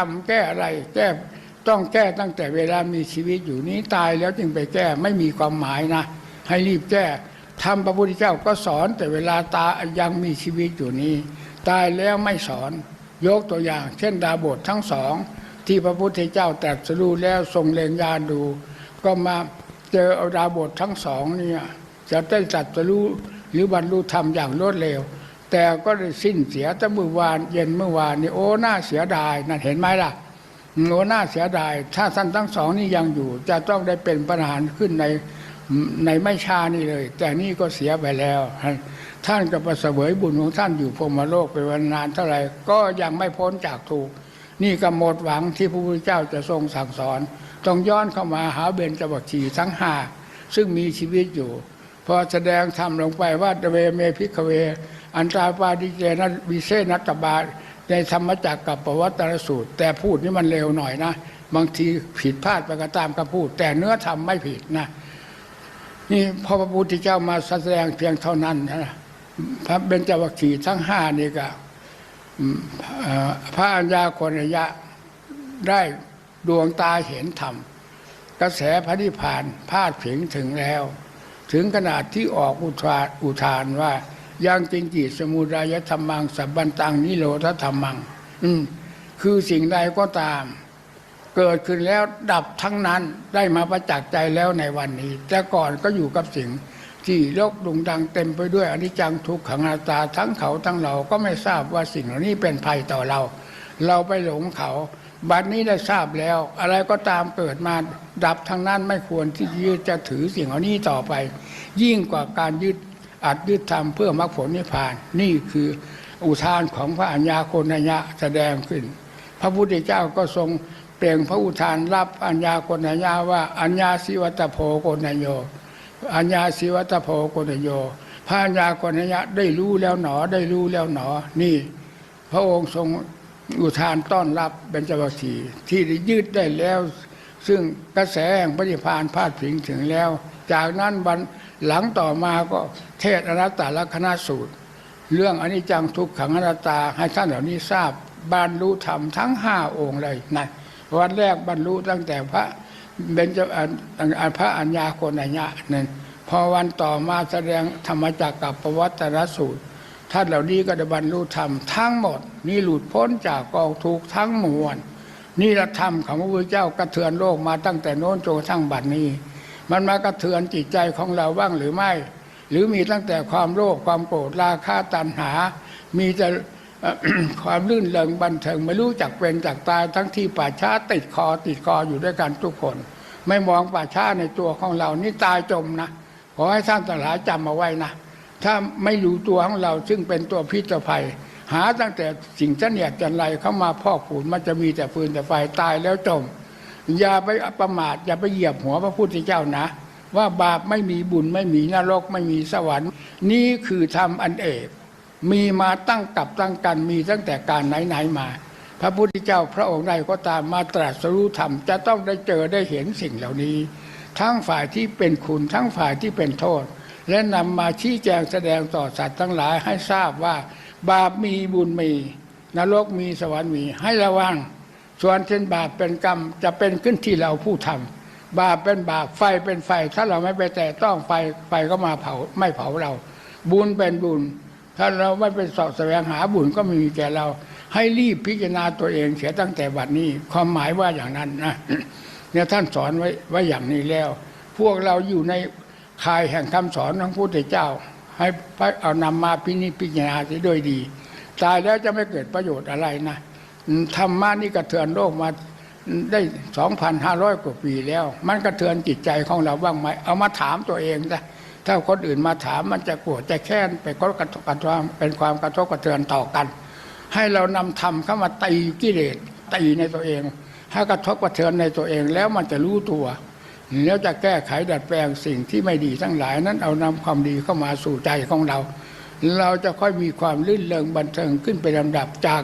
ทำแก้อะไรแก้ต้องแก้ตั้งแต่เวลามีชีวิตอยู่นี้ตายแล้วจึงไปแก้ไม่มีความหมายนะ ให้รีบแก้ทำพระพุทธเจ้าก็สอนแต่เวลาตายังมีชีวิตอยู่นี้ ตายแล้วไม่สอนยกตัวอย่าง เช่นดาบททั้งสองที่พระพุทธเจ้าตรัสรู้แล้วทรงเลงยานดู ก็มาเจอเอาดาบททั้งสองเนี่ยจะได้ตรัสรู้หรือบรรลุธรรมอย่างรวดเร็ว แต่ก็ได้สิ้นเสียแต่เมื่อวานเย็นเมื่อวานนี่โอ้น่าเสียดายนั่นเห็นไหมล่ะโอ้น่าเสียดาย ถ้าท่านทั้งสองนี่ยังอยู่ จะต้องได้เป็นประธานขึ้นในในไม่ช้านี่เลย แต่นี่ก็เสียไปแล้ว ท่านก็ประเสวยบุญของท่านอยู่พรมโลกไปวันนานเท่าไหร่ก็ยังไม่พ้นจากถูกนี่ก็หมดหวังที่พระพุทธเจ้าจะทรงสั่งสอน ต้องย้อนเข้ามาหาเบญจวัคคีทั้งห้าซึ่งมีชีวิตอยู่ พอแสดงธรรมลงไปว่าตเวเมพิกเว อันตราปาดิเจนะวิเศษนัตบาในธรรมจักรกับปวัตตรสูตร แต่พูดนี่มันเร็วหน่อยนะ บางทีผิดพลาดไปก็ตามก็พูด แต่เนื้อธรรมไม่ผิดนะ นี่พอพระพุทธเจ้ามาแสดงเพียงเท่านั้นนะพระเบญจวัคคีทั้งห้านี่ก็พระอัญญาโคนยะได้ดวงตาเห็นธรรมกระแสพระนิพพานพาดผิงถึงแล้ว ถึงขนาดที่ออกอุทานอุทานว่า ยังจริงจิตสมุรายธรรมังสับบันตังนิโรธธรรมัง อืมคือสิ่งใดก็ตาม เกิดขึ้นแล้วดับทั้งนั้นได้มาประจักษ์ใจแล้วในวันนี้ แต่ก่อนก็อยู่กับสิ่ง ที่โลกดุงดังเต็มไปด้วยอนิจจังทุกขังอนัตตาทั้งเขาทั้งเราก็ไม่ทราบว่าสิ่งเหล่านี้เป็นภัยต่อเรา เราไปหลงเขาบัดนี้ได้ทราบแล้ว อะไรก็ตามเกิดมาดับทั้งนั้นไม่ควรที่ยึดจะถือสิ่งเหล่านี้ต่อไป ยิ่งกว่าการยึด อัดยึดทำเพื่อมรรคผลนิพพาน นี่คืออุทานของพระอัญญาโคนยะแสดงขึ้น พระพุทธเจ้าก็ทรงเปล่งพระอุทานรับอัญญาโกณยาว่าอัญญาสิวัตโพโกณโยอัญญาสิวัตโพโกณโยพระอัญญาโกณยะได้รู้แล้วหนอได้รู้แล้วหนอ นี่ พระองค์ทรงอุทานต้อนรับเบญจวัคคีที่ได้ยืดได้แล้ว ซึ่งกระแสแห่งปฏิพานพาดผิงถึงแล้ว จากนั้นวันหลังต่อมาก็เทศอนัตตลักษณสูตร เรื่องอนิจจังทุกขังอนัตตาให้ท่านเหล่านี้ทราบบรรลุธรรมทั้งห้าองค์เลยนะวันแรกบรรลุตั้งแต่พระเบญจอันพระอัญญาโกณัญญะนั่นพอวันต่อมาแสดงธรรมจักรกับประวัตตรสูตรท่านเหล่านี้ก็ได้บรรลุธรรมทั้งหมด นี่หลุดพ้นจากกองทุกข์ทั้งมวลนี่ละธรรมของพระพุทธเจ้ากระเทือนโลกมาตั้งแต่โน้นจนกระทั่งบัดนี้ มันมากระเทือนจิตใจของเราบ้างหรือไม่ หรือมีตั้งแต่ความโลภความโกรธราคะตัณหา มีแต่ความลื่นเริงบันเทิงไม่รู้จักเป็นจากตายทั้งที่ป่าช้าติดคอติดคออยู่ด้วยกันทุกคน ไม่มองป่าช้าในตัวของเรานี่ตายจมนะขอให้ท่านทั้งหลายจำเอาไว้นะถ้าไม่รู้ตัวของเราซึ่งเป็นตัวพิษภัย หาตั้งแต่สิ่งเสนียดจันไรเข้ามาพอกผูนมันจะมีแต่ฟืนแต่ไฟตายแล้วจม อย่าไปประมาทอย่าไปเหยียบหัวพระพุทธเจ้านะ ว่าบาปไม่มีบุญไม่มีนรกไม่มีสวรรค์ นี่คือธรรมอันเอกมีมาตั้งกับตั้งกันมีตั้งแต่การไหนๆมา พระพุทธเจ้าพระองค์ใดก็ตามมาตรัสรู้ธรรม จะต้องได้เจอได้เห็นสิ่งเหล่านี้ ทั้งฝ่ายที่เป็นคุณทั้งฝ่ายที่เป็นโทษ และนำมาชี้แจงแสดงต่อสัตว์ทั้งหลายให้ทราบว่า บาปมีบุญมี นรกมีสวรรค์มีให้ระวัง ส่วนเช่นบาปเป็นกรรมจะเป็นขึ้นที่เราผู้ทำบาปเป็นบาปไฟเป็นไฟ ถ้าเราไม่ไปแตะต้องไฟไฟก็มาเผาไม่เผาเรา บุญเป็นบุญ ถ้าเราไม่ไปเสอบแสวงหาบุญก็ไม่มีแก่เรา ให้รีบพิจารณาตัวเองเสียตั้งแต่บัดนี้ ความหมายว่าอย่างนั้นนะเนี่ยท่านสอนไว้ไว้อย่างนี้แล้ว พวกเราอยู่ในคายแห่งคำสอนของพระพุทธเจ้า ให้เอานำมาพินิจพิจารณาด้วยดี ตายแล้วจะไม่เกิดประโยชน์อะไรนะ ธรรมะนี่กระเทือนโลกมาได้2,500กว่าปีแล้ว มันกระเทือนจิตใจของเราบ้างไหมเอามาถามตัวเองนะถ้าคนอื่นมาถามมันจะโกรธจะแค้นไปก็กระทบกระทบเป็นความกระทบกระเทือนต่อกัน ให้เรานำธรรมเข้ามาตีกิเลสตีในตัวเองให้กระทบกระเทือนในตัวเองแล้วมันจะรู้ตัวแล้วจะแก้ไขดัดแปลงสิ่งที่ไม่ดีทั้งหลายนั้นเอานำความดีเข้ามาสู่ใจของเรา เราจะค่อยมีความลื่นเริงบันเทิงขึ้นไปลำดับจาก